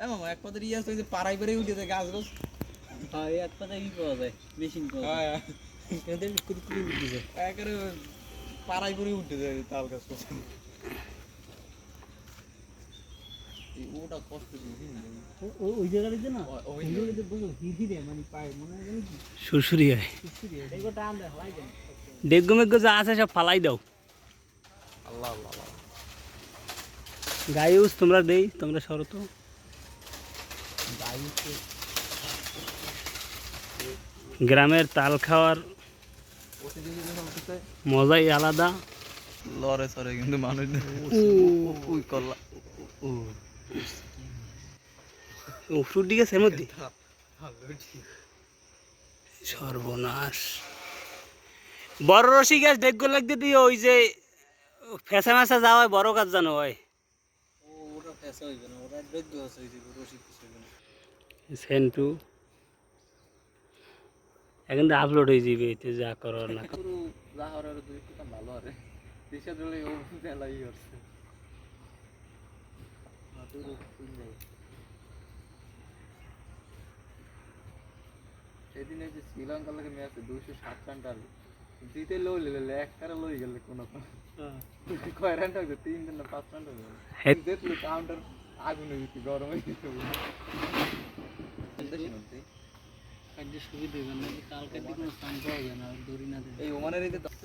এমন এক ইয়ে আছে যে পাড়াই পাড়াই উঠে যায় গাছ গাছ। হ্যাঁ এক পাতা ই পাওয়া যায়? মেশিন পাওয়া যায়। এদের কুড়ি কুড়ি উঠে যায় একেবারে পাড়াই করে উঠে যায় তাল গাছ ওটা কষ্ট দিয়ে ও- ও- ওই জায়গাটাতে না? ওই ওই জায়গাটাতে বুঝো হিহিরে মানে পায় মনে হয় কি সুরসুরি হয় কুচকুরি এগুলো টান দেয় হয় কেন ডেগ্গু মেগ্গু যা আছে সব ফালাই দাও। আল্লাহ আল্লাহ তোমরা দেই তোমরা সরো তো। গ্রামের তাল খাওয়ার মজাই আলাদা। লরে সরে কিন্তু মানুষ উই করলা দিকে সে মধ্যে। সর্বনাশ। বড় রসি গাছ ডেগ্গু লাগতে দিয়ে ওই যে ফেসা মেসা যাওয়া হয় বড় গাছ জানো হয়। ওটা হইবে না ওটা যোগ্য আছে হইবে রসি কিছু হইবে না সেন্টু। এখন তো আপলোড হয়ে যাবে এতে যা করো না পুরো যা হওয়ার দুই একটু ভালো আরে। দেশে দিলে ও মেলাই করছে। সেদিন এই যে শ্রীলঙ্কার লাগে ম্যাচে দুইশো সাত রান। টানলো জিতে লই লেলে এক কারে লই গেলে কোনো কয় রান টাকবে তিন দিন না পাঁচ রান টাকবে হে- দেখল কাউন্টার আগুন হয়ে গেছে গরম হয়ে গেছে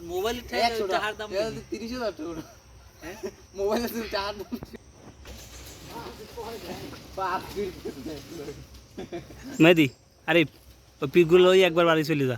মোবাইল তিরিশ হাজার টাকা মোবাইলে টাকা দাম মেদি আরে পিকগুলো ওই একবার বাড়ি চলে যা